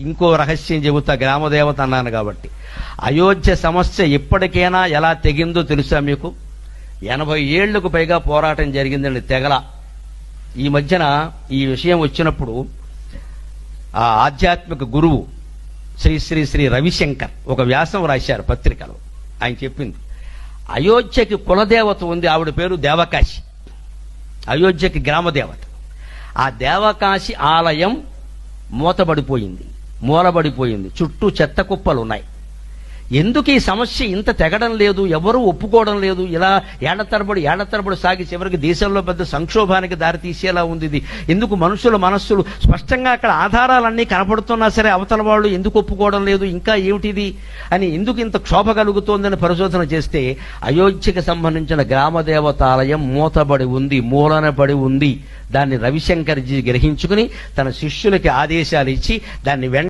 ఇంకో రహస్యం చెబుతా గ్రామదేవత అన్నాను కాబట్టి. అయోధ్య సమస్య ఇప్పటికైనా ఎలా తెగిందో తెలుసా మీకు? ఎనభై ఏళ్ళకు పైగా పోరాటం జరిగిందండి తెగల. ఈ మధ్యన ఈ విషయం వచ్చినప్పుడు ఆ ఆధ్యాత్మిక గురువు శ్రీ శ్రీ శ్రీ రవిశంకర్ ఒక వ్యాసం రాశారు పత్రికలో. ఆయన చెప్పింది అయోధ్యకి కులదేవత ఉంది ఆవిడ పేరు దేవకాశి. అయోధ్యకి గ్రామదేవత. ఆ దేవకాశి ఆలయం మూతబడిపోయింది మూలబడిపోయింది. చుట్టూ చెత్త కుప్పలు ఉన్నాయి ఎందుకు ఈ సమస్య ఇంత తెగడం లేదు? ఎవరూ ఒప్పుకోవడం లేదు. ఇలా ఏళ్ళ తరబడి ఏళ్ళ తరబడి సాగి చివరికి దేశంలో పెద్ద సంక్షోభానికి దారితీసేలా ఉంది ఇది. ఎందుకు మనుషుల మనస్సులు స్పష్టంగా అక్కడ ఆధారాలన్నీ కనపడుతున్నా సరే అవతల వాళ్ళు ఎందుకు ఒప్పుకోవడం లేదు? ఇంకా ఏమిటిది? అని ఎందుకు ఇంత క్షోభ కలుగుతోందని పరిశోధన చేస్తే అయోధ్యకి సంబంధించిన గ్రామదేవతాలయం మూతబడి ఉంది మూలన పడి ఉంది. దాన్ని రవిశంకర్జీ గ్రహించుకుని తన శిష్యులకి ఆదేశాలు ఇచ్చి దాన్ని వెంట